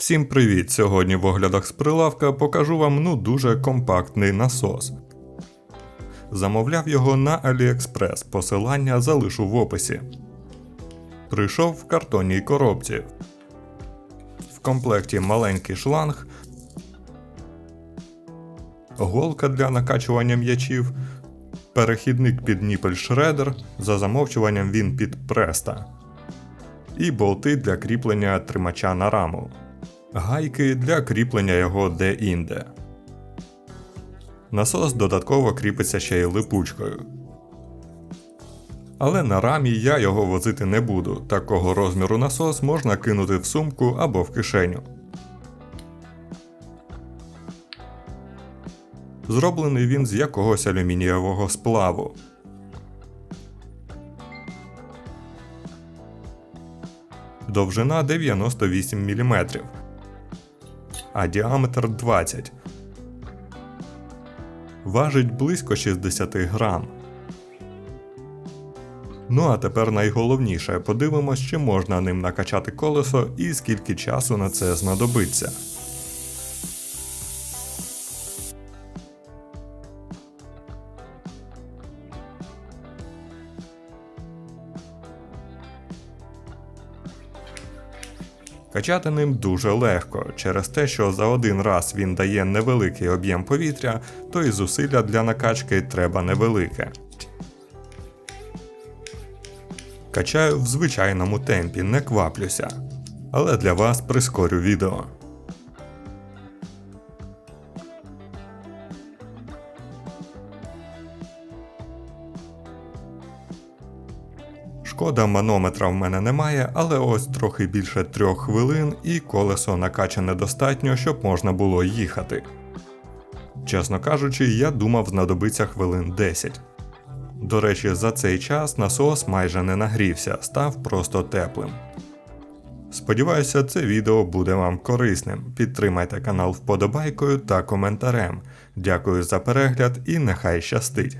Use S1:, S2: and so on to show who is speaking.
S1: Всім привіт! Сьогодні в оглядах з прилавка покажу вам ну дуже компактний насос. Замовляв його на AliExpress, посилання залишу в описі. Прийшов в картонній коробці. В комплекті маленький шланг, голка для накачування м'ячів, перехідник під ніпель шредер, за замовчуванням він під преста, і болти для кріплення тримача на раму гайки для кріплення його де-інде. Насос додатково кріпиться ще й липучкою. Але на рамі я його возити не буду. Такого розміру насос можна кинути в сумку або в кишеню. Зроблений він з якогось алюмінієвого сплаву. Довжина 98 мм, а діаметр 20. Важить близько 60 грам. Ну а тепер найголовніше подивимось, чи можна ним накачати колесо і скільки часу на це знадобиться. Качати ним дуже легко, через те, що за один раз він дає невеликий об'єм повітря, то і зусилля для накачки треба невелике. Качаю в звичайному темпі, не кваплюся. Але для вас прискорю відео. Шкода, манометра в мене немає, але ось трохи більше трьох хвилин і колесо накачане достатньо, щоб можна було їхати. Чесно кажучи, я думав знадобиться хвилин 10. До речі, за цей час насос майже не нагрівся, став просто теплим. Сподіваюся, це відео буде вам корисним. Підтримайте канал вподобайкою та коментарем. Дякую за перегляд і нехай щастить!